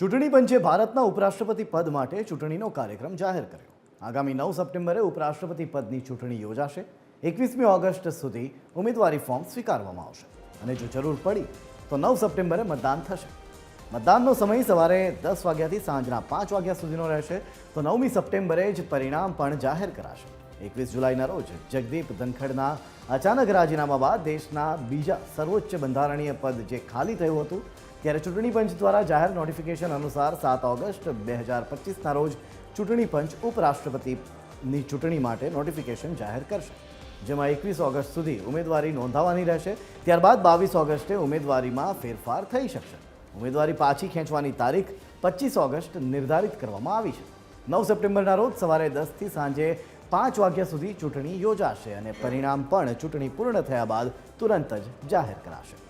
ચૂંટણી પંચે ભારતના ઉપરાષ્ટ્રપતિ પદ માટે ચૂંટણીનો કાર્યક્રમ જાહેર કર્યો. આગામી નવ સપ્ટેમ્બરે ઉપરાષ્ટ્રપતિ પદની ચૂંટણી યોજાશે. એકવીસમી ઓગસ્ટ સુધી ઉમેદવારી ફોર્મ સ્વીકારવામાં આવશે. અને જો જરૂર પડી, તો નવ સપ્ટેમ્બરે મતદાન થશે. મતદાનનો સમય સવારે દસ વાગ્યાથી સાંજના પાંચ વાગ્યા સુધીનો રહેશે. તો નવમી સપ્ટેમ્બરે જ પરિણામ પણ જાહેર કરાશે. એકવીસ જુલાઈના રોજ જગદીપ ધનખડના અચાનક રાજીનામા બાદ દેશના બીજા સર્વોચ્ચ બંધારણીય પદ જે ખાલી થયું હતું ત્યારે ચૂંટણી પંચ દ્વારા જાહેર નોટિફિકેશન અનુસાર સાત ઓગસ્ટ બે હજાર પચીસના રોજ ચૂંટણી પંચ ઉપરાષ્ટ્રપતિની ચૂંટણી માટે નોટિફિકેશન જાહેર કરશે. જેમાં એકવીસ ઓગસ્ટ સુધી ઉમેદવારી નોંધાવવાની રહેશે. ત્યારબાદ બાવીસ ઓગસ્ટે ઉમેદવારીમાં ફેરફાર થઈ શકશે. ઉમેદવારી પાછી ખેંચવાની તારીખ પચીસ ઓગસ્ટ નિર્ધારિત કરવામાં આવી છે. નવ સપ્ટેમ્બરના રોજ સવારે દસથી સાંજે પાંચ વાગ્યા સુધી ચૂંટણી યોજાશે અને પરિણામ પણ ચૂંટણી પૂર્ણ થયા બાદ તુરંત જ જાહેર કરાશે.